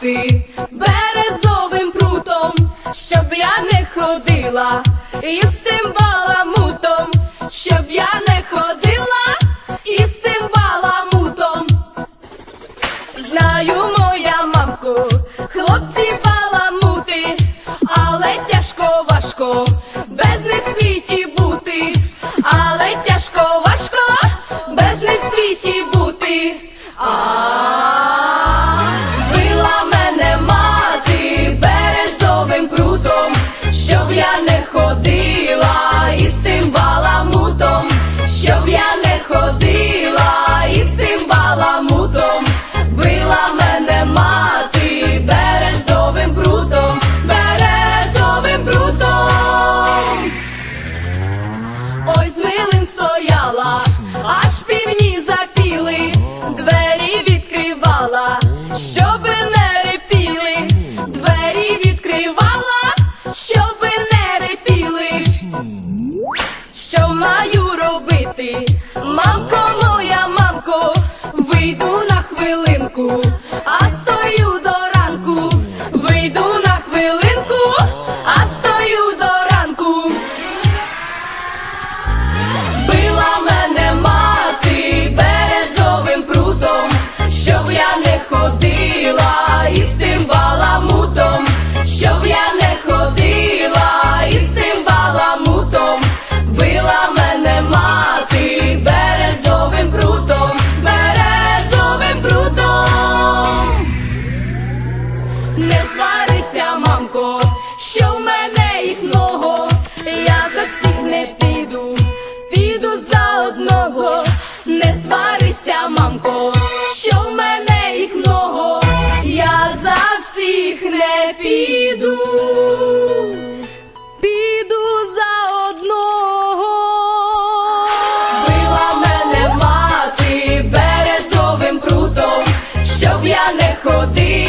ти березовим прутом, щоб я не ходила, і з тим баламутом, щоб я не ходила, і з тим баламутом. Знаю, моя мамку, хлопці баламути, але тяжко важко, без них в світі бути, але тяжко важко, без них в світі бути. А щоб я не ходила із тим баламутом, щоб я не ходила. не сварися, мамко, що в мене їх много, я за всіх не піду, піду за одного, не сварися, мамко, що в мене їх много, я за всіх не піду, піду за одного. Била мене мати березовим прутом, щоб я не ходив.